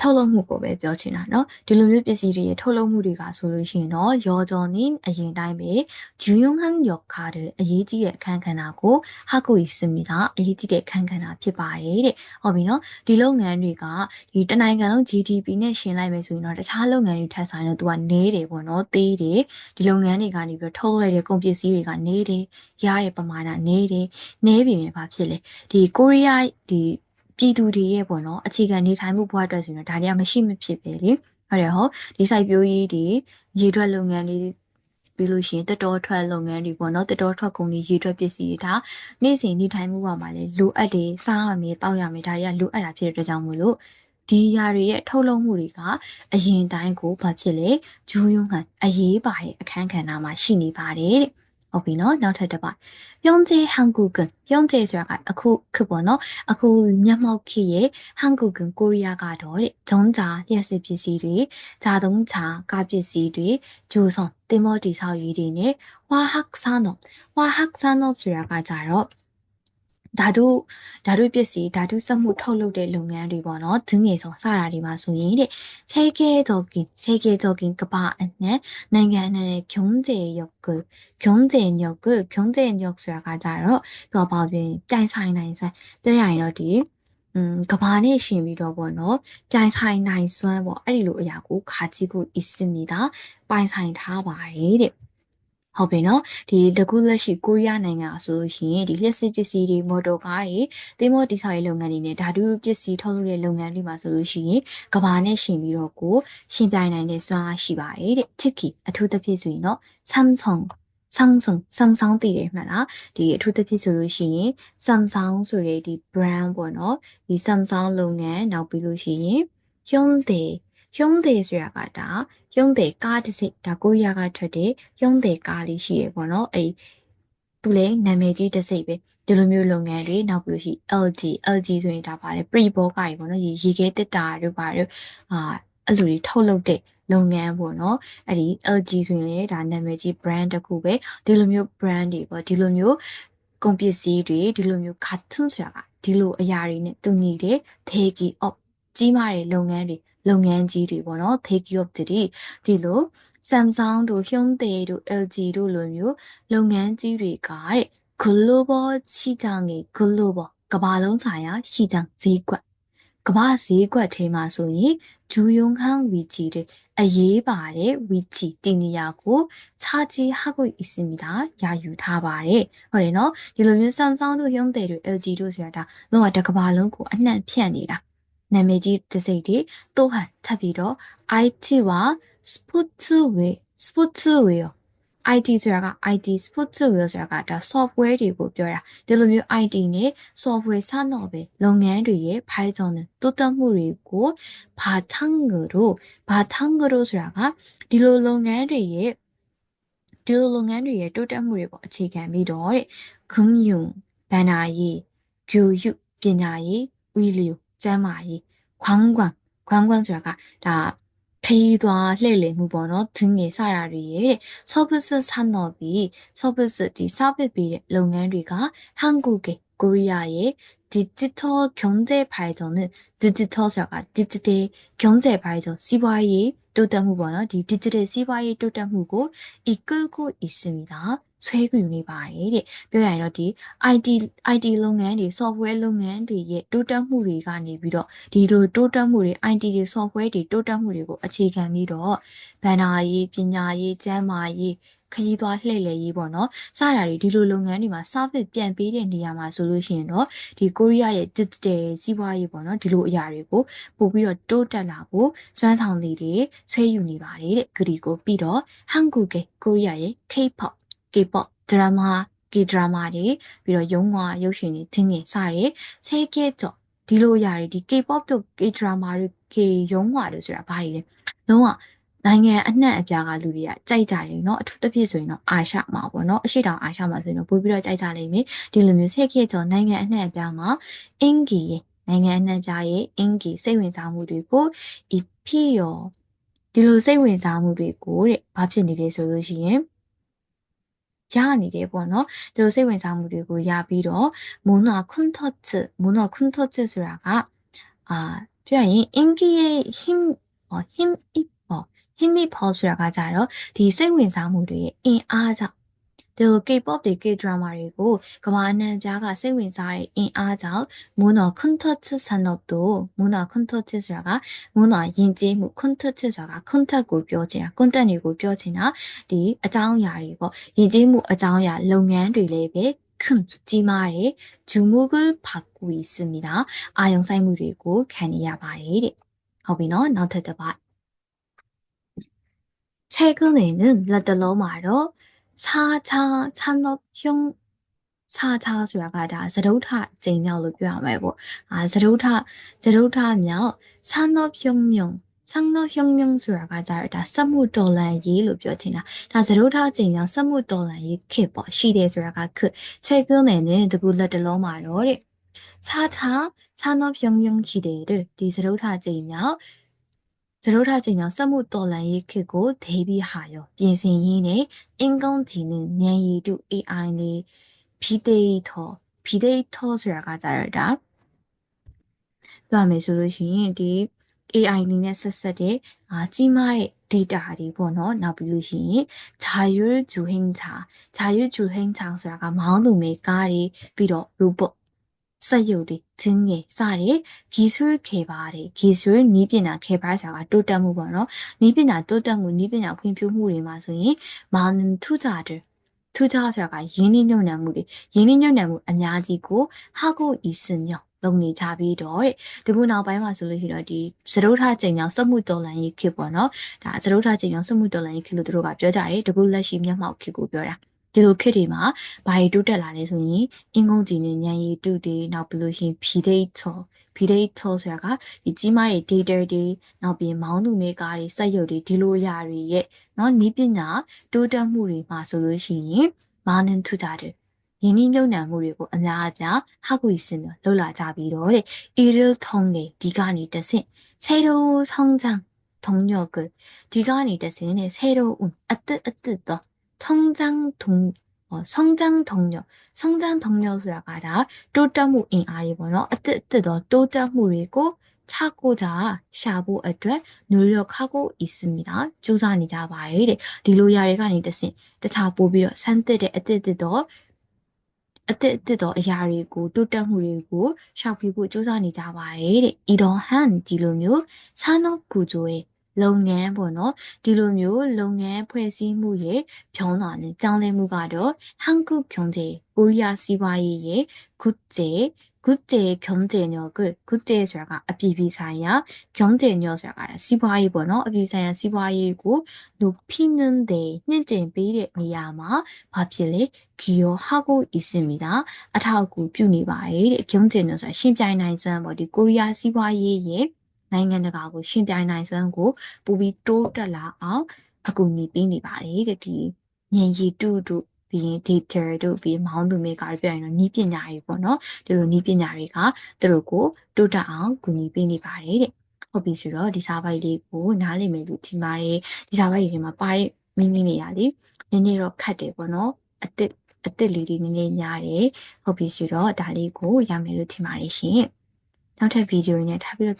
ထုတ်လုပ်မှုကိုပဲပြောချင်တာเนาะဒီလိုမျိုးပစ္စည်းတွေရဲ့ထုတ်လုပ်မှုတွေကဆိုလို့ရှိရင်တော့ရောကြော်နင်းအရင်တိုင်းပဲဂျူယုံဟန်ယောခါတဲ့အရေးကြီးတဲ့အခန်းကဏ္ဍကိုဟာကိုဤစမီတာအရေးကြီးတဲ့အခန်းကဏ္ဍဖြစ်ပါတယ်တဲ့ဟုတ်ပြီเนาะဒီလုပ်ငန်းတွေကဒီတနိုင်ငံလုံး GDP နဲ့ရှင်လိုက်မယ်ဆိုရင်တော့တခြားလုပ်ငန်းတွေထက်ဆိုင်တော့သူကနေတယ်ပေါ့เนาะသေးတယ်ဒီလုပ်ငန်းတွေကနေပြီးထုတ်လိုက်တဲ့ကုန်ပစ္စည်းတွေကနေတယ်ရတဲ့ပမာဏနေတယ်နေပြီမြင်ဘာဖြစ်လဲဒီကိုရီးယားဒီ ပြည်သူတွေရဲ့ပေါ့နော်အခြေခံနေထိုင်မှုဘဝအတွက်ဆိုရင်ဒါတွေကမရှိမဖြစ်ပဲလေဟုတ်တယ်ဟုတ်ဒီစိုက်ပျိုးရေးတွေရေထွက်လုပ်ငန်းတွေပြီးလို့ရှိရင်တတော်ထွက်လုပ်ငန်းတွေပေါ့နော်တတော်ထွက်ကုန်တွေရေထွက်ပစ္စည်းတွေဒါနေ့စဉ်နေထိုင်မှုဘဝမှာလည်းလိုအပ်တယ်စားရမယ်တောက်ရမယ်ဒါတွေကလိုအပ်တာဖြစ်တဲ့အတွက်ကြောင့်မို့လို့ဒီຢာတွေရဲ့ထုတ်လုပ်မှုတွေကအရင်တိုင်းကိုဘာဖြစ်လဲဂျူးယွန်းကန်အရေးပါတဲ့အခန်းကဏ္ဍမှာရှိနေပါတယ်တဲ့ ဟုတ်ပြီနော်နောက်ထပ်တစ်ပါပြုံးကျဲဟန်ကူကန်ပြုံးကျဲဆိုတာကအခုခုပေါ့နော်အခုမျက်မှောက်ခေရဲ့ဟန်ကူကန်ကိုရီးယားကတော့တဲ့ဂျုံဂျာလျှက်စစ်ပစ္စည်းတွေဂျာတုံးချာကားပစ္စည်းတွေဂျိုဆောင်တင်မောတီဆောက်ရေးတွေနဲ့ဝါဟက်ဆာနောဝါဟက်ဆာနောဆိုတာကကြတော့ ဓာတုဓာတုပစ္စည်းဓာတုစက်မှုထုတ်လုပ်တဲ့လုပ်ငန်းတွေပေါ့နော်ဒင်းငယ်ဆောင်စတာတွေမှာဆိုရင်တဲ့ဆေးကဲတော်ကင်ဆေးကဲတော်ကင်ကပါအနဲ့နိုင်ငံအနေနဲ့ဖြုံးကျေရုပ်ကိုဖြုံးကျေရုပ်ကိုဖြုံးကျေရုပ်ဆိုတာကကြတော့သူကဘာပြင်ကြိုင်ဆိုင်နိုင်ဆိုင်ပြောရရင်တော့ဒီอืมကဘာနဲ့ရှင်ပြီးတော့ပေါ့နော်ပြိုင်ဆိုင်နိုင်စွမ်းပေါ့အဲ့ဒီလိုအရာကိုခါကြီးကိုဤစင်မီတာပိုင်ဆိုင်ထားပါတယ်တဲ့ ဟုတ်ပြီနော်ဒီတကူလက်ရှိကိုရီးယားနိုင်ငံဆိုလို့ရှိရင်ဒီလျှက်စစ်ပစ္စည်းတွေမော်တော်ကားတွေသင်းမောတိဆောက်ရေးလုပ်ငန်းတွေနဲ့ဓာတုပစ္စည်းထုတ်လုပ်တဲ့လုပ်ငန်းတွေမှာဆိုလို့ရှိရင်ကဘာနဲ့ရှင်ပြီးတော့ကိုရှင်ပြိုင်နိုင်တဲ့စွမ်းအားရှိပါတယ်တဲ့ Tiki အထူးသဖြင့်ဆိုရင်တော့ Samsung Samsung Samsung တည်တယ်မှတ်လားဒီအထူးသဖြင့်ဆိုလို့ရှိရင် Samsung ဆိုတဲ့ဒီ brand ပေါ့နော်ဒီ Samsung လုပ်ငန်းနောက်ပြီးလို့ရှိရင် Hyundai Hyundai ဆိုတာကဒါ Hyundai ကားတစ်စိတ်ဒါကိုရီးယားကထွက်တဲ့ Hyundai ကားလေးရှိရပေါ့နော်အဲ့သူလည်းနာမည်ကြီးတစ်စိတ်ပဲဒီလိုမျိုးလုပ်ငန်းတွေနောက်ပြီးရှိ LG LG ဆိုရင်ဒါပါတယ် pre ဘောကားကြီးပေါ့နော်ရေရေခဲတက်တာတို့ပါတို့အာအဲ့လိုတွေထုတ်လုပ်တဲ့လုပ်ငန်းပေါ့နော်အဲ့ဒီ LG ဆိုရင်လည်းဒါနာမည်ကြီး brand တစ်ခုပဲဒီလိုမျိုး brand တွေပေါ့ဒီလိုမျိုးကုန်ပစ္စည်းတွေဒီလိုမျိုး carton ဆိုတာကဒီလိုအရာတွေနဲ့တူညီတဲ့ take off ကြီးမားတဲ့လုပ်ငန်းတွေလုပ်ငန်းကြီးတွေပေါ့နော် take off တွေဒီလို Samsung တို့ Hyundai တို့ LG တို့လိုမျိုးလုပ်ငန်းကြီးတွေကတဲ့ global ရှိကြငယ် global ကမ္ဘာလုံးဆိုင်ရာရှိကြဈေးကွက်ကမ္ဘာဈေးကွက်ထဲမှာဆိုရင်ဂျူယုံဟန်ဝီဂျီတဲ့အရေးပါတဲ့ဝီဂျီတင်နေရကိုခြားကြီးဟကိုအစ်စမီတာယာယူထားပါတယ်ဟုတ်တယ်နော်ဒီလိုမျိုး Samsung တို့ Hyundai တို့ LG တို့ဆိုတာဒါလုံးဝတစ်ကမ္ဘာလုံးကိုအနှံ့ဖြန့်နေတာ နာမည်ကြီးတစ်စိတ်တွေတိုးဟန်ထပ်ပြီးတော့ IT ဝ Sportswear Sportswear IT ဆိုတာက IT Sportswear ဆိုတာကဒါ software တွေကိုပြောတာဒီလိုမျိုး IT နဲ့ software စတော့ပဲလုပ်ငန်းတွေရဲ့ဖိုင်ဂျွန်တိုးတက်မှုတွေကိုဘာထန်းကလို့ဘာထန်းကလို့ဆိုတာကဒီလိုလုပ်ငန်းတွေရဲ့ဒီလိုလုပ်ငန်းတွေရဲ့တိုးတက်မှုတွေပေါ့အခြေခံပြီးတော့တဲ့ခွန်ယုံဘန္နာရေးဂူယုပညာရေးဝီလီယို ကျမ်းမာရေးခွန်းကွမ်ခွန်းကွမ်ဆိုတာကဒါခရီးသွားလှည့်လည်မှုပေါ့နော်သင်ငယ်စတာတွေရဲ့ service ဆန်တော့ပြီး service ဒီ service ပေးတဲ့လုပ်ငန်းတွေက 한국의ကိုရီးယားရဲ့ digital 경제 발전은 digitalဆိုတာက digital 경제 발전 စီးပွားရေး တိုးတက်မှုပေါ့နော်ဒီ digital စီးပွားရေးတိုးတက်မှုကို 이끌고 있습니다. ဆွဲယူနေပါတယ်တဲ့ပြောရရင်တော့ဒီ IT IT လုပ်ငန်းတွေ software လုပ်ငန်းတွေရဲ့တိုးတက်မှုတွေကနေပြီးတော့ဒီလိုတိုးတက်မှုတွေ IT တွေ software တွေတိုးတက်မှုတွေကိုအခြေခံပြီးတော့ဗန္နာရေးပညာရေးကျန်းမာရေး ခရီးသွားလှည့်လည်ရေးပေါ့နော်စတာတွေဒီလိုလုပ်ငန်းတွေမှာ service ပြန်ပေးတဲ့နေရာမှာဆိုလို့ရှိရင်တော့ဒီကိုရီးယားရဲ့ digital စီးပွားရေးပေါ့နော်ဒီလိုအရာတွေကိုပို့ပြီးတော့တိုးတက်လာဖို့စွမ်းဆောင်လေးတွေဆွဲယူနေပါတယ်တဲ့ဂရီကိုပြီးတော့ Hangul ကိုရီးယားရဲ့ K-pop K-pop drama K-drama တွေပြီးတော့ရုံးွားရုပ်ရှင်တွေတင်းငင်စတဲ့ဆဲကဲကြော့ဒီလိုအရာတွေဒီ K-pop တို့ K-drama တွေ K ရုံးွားတို့ဆိုတာဘာတွေလဲလုံးဝ နိုင်ငံအနှံ့အပြားကလူတွေကကြိုက်ကြတယ်เนาะအထူးသဖြင့်ဆိုရင်တော့အာရှမှာပေါ့เนาะအရှိတောင်အာရှမှာဆိုရင်တော့ပို့ပြီးတော့ကြိုက်ကြလိမ့်မယ်ဒီလိုမျိုးဆဲကဲကြော်နိုင်ငံအနှံ့အပြားမှာအင်ဂီရဲ့နိုင်ငံအနှံ့အပြားရဲ့အင်ဂီစိတ်ဝင်စားမှုတွေကိုဤဖြစ်ရောဒီလိုစိတ်ဝင်စားမှုတွေကိုတဲ့ဘာဖြစ်နေလဲဆိုလို့ရှိရင်ရနေတယ်ပေါ့နော်ဒီလိုစိတ်ဝင်စားမှုတွေကိုရပြီးတော့မွန်နာခွန်းထော့ချ်မွန်နာခွန်းထော့ချ်ဆိုတာကအာ ပြရရင် inky ရဲ့ him ဟော him if ဟော him if ဟောဆိုတာကကြတော့ဒီစိတ်ဝင်စားမှုတွေရဲ့အင်အားကြောင့်ဒီ K-pop တွေ K-drama တွေကိုကမ္ဘာအနှံ့ကြားကစိတ်ဝင်စားတဲ့အင်အားကြောင့်မွန်းတော် content ဆန်တော့တို့မွန်းတော် content ဆိုတာကမွန်းတော်ယဉ်ကျေးမှု content ဆိုတာက content ကိုပြောချင်တာ content တွေကိုပြောချင်တာဒီအကြောင်းအရာတွေပေါ့ယဉ်ကျေးမှုအကြောင်းအရာလုပ်ငန်းတွေလည်းပဲ큰ကြီးမားတဲ့주목을받고있습니다အာယုံဆိုင်မှုတွေကိုခံနေရပါတယ်တဲ့ဟုတ်ပြီနော်နောက်ထပ်တစ်ပတ် 최근에는 렛들로마로 4차 산업형 4차ဆိုတာကဒါသရုတ်ထကျိန်မြောက်လို့ပြောရမယ်ပေါ့အာသရုတ်ထသရုတ်ထမြောက် 산업혁명 산업혁명ဆိုတာကကြတော့ဒါစက်မှုတော်လှန်ရေးလို့ပြောချင်တာဒါသရုတ်ထကျိန်မြောက်စက်မှုတော်လှန်ရေးခေတ်ပေါ့ရှိတယ်ဆိုတာကခေတ်최근에는တကူလက်တလုံးမှာတော့တဲ့ 4차 산업혁명 시대를 이သရုတ်ထကျိန်မြောက် ဇရိုးထချိန်များစက်မှုတော်လှန်ရေးခေတ်ကိုဒေဘီဟာရောပြင်ဆင်ရင်းနဲ့အင်ကုန်းဂျီနဲ့ဉာဏ်ရည်တု AI နဲ့ဖီဒေထောဖီဒေထောဆိုတာကကြတော့ဒါပြောမယ်ဆိုလို့ရှိရင်ဒီ AI နည်းနဲ့ဆက်ဆက်တဲ့အာကြီးမားတဲ့ data တွေပေါ့နော်နောက်ပြီးလို့ရှိရင်ဂျာယွဂျူဟင်းချာဂျာယွဂျူဟင်းချာဆိုတာကမောင်းသူမေကားတွေပြီးတော့ robot စက်ရုပ်တွေသင်းငယ်စတဲ့ဂီဆွေခေပါတယ်ဂီဆွေနီးပညာခေပါဆိုတာကတိုးတက်မှုပေါ့နော်နီးပညာတိုးတက်မှုနီးပညာဖွံ့ဖြိုးမှုတွေမှာဆိုရင်မာနန်ထူတာတဲ့ထူတာဆိုတာကယင်းနှိမ့်ညွန့်နှံမှုတွေယင်းနှိမ့်ညွန့်နှံမှုအများကြီးကိုဟာကိုဤစင်မြောက်လုံနေကြပြီးတော့တဲ့ဒီခုနောက်ပိုင်းမှာဆိုလို့ရှိတော့ဒီသရုပ်ထချိန်ကြောင့်စက်မှုတော်လန်ရေးခေပေါ့နော်ဒါသရုပ်ထချိန်ကြောင့်စက်မှုတော်လန်ရေးခေလို့တို့ကပြောကြတယ်ဒီခုလက်ရှိမျက်မှောက်ခေကိုပြောတာ ဒီလိုခေတ်တွေမှာဘာတွေတိုးတက်လာလဲဆိုရင်အင်ကုန်းကြည်နဲ့ညံရည်တုတွေနောက်ပြီးလို့ရှိရင် predator predator ဆိုတာကဒီကြီးမားတဲ့ data တွေနောက်ပြီးမောင်းသူမေကားတွေစက်ရုပ်တွေဒီလိုအရာတွေရဲ့เนาะနီးပညာတိုးတက်မှုတွေမှာဆိုလို့ရှိရင်မာနင်ထူကြတယ်ယင်းနှမြုံနှံမှုတွေကိုအများအပြားဟကူစင်လှုပ်လာကြပြီးတော့တဲ့ Ariel ထုံးတွေဒီကနေတဆင့်새로성장동력을ဒီကနေတဆင့်နဲ့새로운어뜻어뜻더 성장 동 어, 성장 동력, 성장 동력ဆိုတာကဒါတိုးတက်မှုအင်အားတွေပေါ့နော်အသက်အသက်တော့တိုးတက်မှုတွေကို찾고자ရှာဖို့အတွက်노력하고 있습니다. ကြိုးစားနေကြပါတယ်တဲ့ဒီလိုຢာတွေကနေတဆင့်တခြားပို့ပြီးတော့ဆန်းသစ်တဲ့အသက်အသက်တော့အသက်အသက်တော့အရာတွေကိုတိုးတက်မှုတွေကိုရှောက်ပြဖို့ကြိုးစားနေကြပါတယ်တဲ့။ဤတော်ဟန်ဒီလိုမျိုးဆန်းတော့ကူဂျိုရဲ့ လုပ်ငန်းပေါ့နော်ဒီလိုမျိုးလုပ်ငန်းဖွဲ့စည်းမှုရဲ့ဖြောင်းတာနဲ့ကြောင်းလဲမှုကတော့ဟန်ကုကျောင်းကျေကိုရီးယားစီးပွားရေးရဲ့ဂုကျေဂုကျေကျောင်းကျေညောဂုဂုကျေဆိုတာကအပြည်ပြည်ဆိုင်ရာကျောင်းကျေညောဆိုတာကစီးပွားရေးပေါ့နော်အပြည်ဆိုင်ရာစီးပွားရေးကိုလူဖိနန်တဲ့ညှင့်တင်ပေးတဲ့နေရာမှာဘာဖြစ်လဲဂီယောဟာကိုအီစင်မီတာအထောက်အကူပြုနေပါတယ်တဲ့ကျောင်းကျေညောဆိုတာရှင်းပြနိုင်စွမ်းပေါ့ဒီကိုရီးယားစီးပွားရေးရဲ့ နိုင်ငံတကာကိုရှင်ပြိုင်နိုင်စွမ်းကိုပိုပြီးတိုးတက်လာအောင်အကူအညီပေးနေပါတယ်တဲ့ဒီဉာဏ်ရည်တုတို့ပြီးရင် data တို့ပြီးမောင်းသူမေကတွေပြောရင်တော့နီးပညာတွေပေါ့နော်ဒီလိုနီးပညာတွေကသူတို့ကိုတိုးတက်အောင်ကူညီပေးနေပါတယ်တဲ့ဟုတ်ပြီဆိုတော့ဒီစာပိုက်လေးကိုနားလည်မယ်လို့ထင်ပါတယ်ဒီစာပိုက်တွေမှာပါတဲ့မိမိနေရလေနည်းနည်းတော့ခတ်တယ်ပေါ့နော်အစ်စ်အစ်စ်လေးတွေနည်းနည်းများတယ်ဟုတ်ပြီဆိုတော့ဒါလေးကိုရမယ်လို့ထင်ပါတယ်ရှင်နောက်ထပ်ဗီဒီယိုနဲ့ထားပြီးတော့